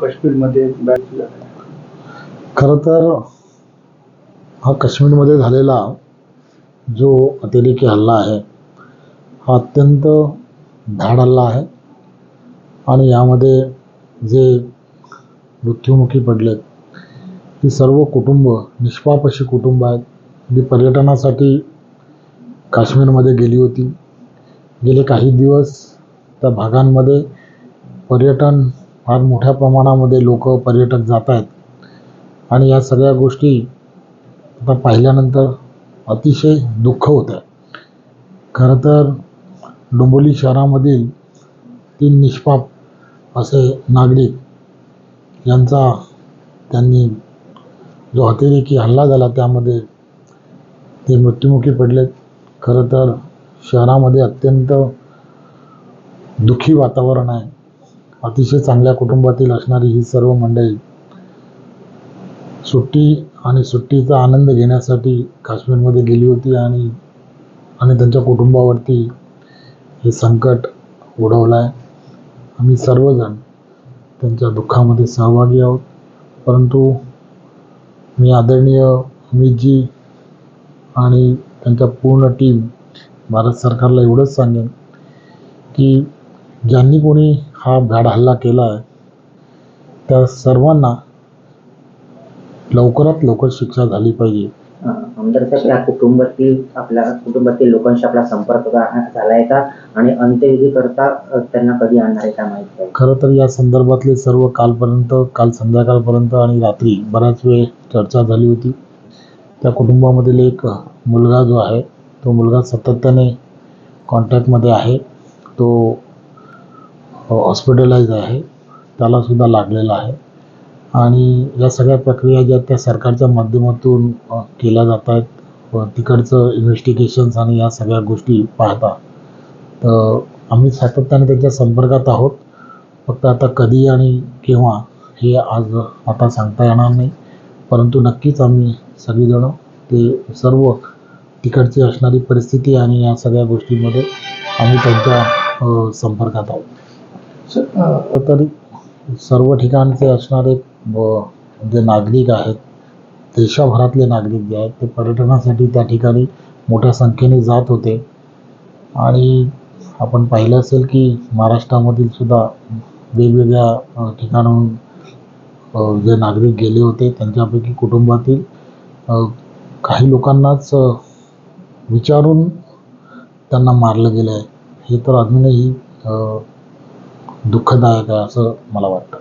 काश्मीरमध्ये खरं तर हा काश्मीरमध्ये झालेला जो अतिरेकी हल्ला आहे हा अत्यंत धाड हल्ला आहे. आणि यामध्ये जे मृत्युमुखी पडलेत ती सर्व कुटुंब निष्पाप अशी कुटुंब आहेत. जी पर्यटनासाठी काश्मीरमध्ये गेली होती. गेले काही दिवस त्या भागांमध्ये पर्यटन फार मोठ्या प्रमाणामध्ये लोक पर्यटक जात आहेत आणि या सगळ्या गोष्टी आता पाहिल्यानंतर अतिशय दुःख होतं आहे खरं तर डोंबिवली शहरामधील तीन निष्पाप असे नागरिक यांचा त्यांनी जो अतिरेकी हल्ला झाला त्यामध्ये ते मृत्युमुखी पडलेत. खरं तर शहरामध्ये अत्यंत दुःखी वातावरण आहे. अतिशय चांगल्या कुटुंबातील असणारी ही सर्व मंडळी सुट्टी आणि सुट्टीचा आनंद घेण्यासाठी काश्मीरमध्ये गेली होती आणि आणि त्यांच्या कुटुंबावरती हे संकट ओढवलं आहे आम्ही सर्वजण त्यांच्या दुःखामध्ये सहभागी आहोत. परंतु मी आदरणीय अमितजी आणि त्यांच्या पूर्ण टीम भारत सरकारला एवढंच सांगेन की ज्यांनी कोणी हा भ्याड हल्ला केला आहे त्या सर्वांना लवकरात लवकर शिक्षा झाली पाहिजे. आमदार साहेब या कुटुंबातील आपल्या कुटुंबातील लोकांशी आपला संपर्क झालाय का? आणि अंत्यविधी करता त्यांना कधी आणणार आहे काय माहिती खरं तर या संदर्भातले सर्व कालपर्यंत काल संध्याकाळपर्यंत आणि रात्री बराच वेळ चर्चा झाली होती. त्या कुटुंबामधील एक मुलगा जो आहे तो मुलगा सातत्याने कॉन्टॅक्टमध्ये आहे. तो हॉस्पिटलाइज आहे. त्यालासुद्धा लागलेला आहे. आणि या सगळ्या प्रक्रिया ज्या त्या सरकारच्या माध्यमातून केल्या जात आहेत व तिकडचं इन्व्हेस्टिगेशन्स आणि या सगळ्या गोष्टी पाहता. तर आम्ही सातत्याने त्याच्या संपर्कात आहोत. फक्त आता कधी आणि केव्हा हे आज आता सांगता येणार नाही. परंतु नक्कीच आम्ही सगळीजणं ते सर्व तिकडची असणारी परिस्थिती आणि या सगळ्या गोष्टींमध्ये आम्ही त्यांच्या संपर्कात आहोत. तरी सर्व ठिकाणचे असणारे जे नागरिक आहेत देशभरातले नागरिक जे आहेत ते पर्यटनासाठी त्या ठिकाणी मोठ्या संख्येने जात होते. आणि आपण पाहिलं असेल की महाराष्ट्रामधील सुद्धा वेगवेगळ्या ठिकाणाहून जे नागरिक गेले होते त्यांच्यापैकी कुटुंबातील काही लोकांनाच विचारून त्यांना मारलं गेलं आहे हे तर अजूनही दुःखदायक आहे असं मला वाटतं.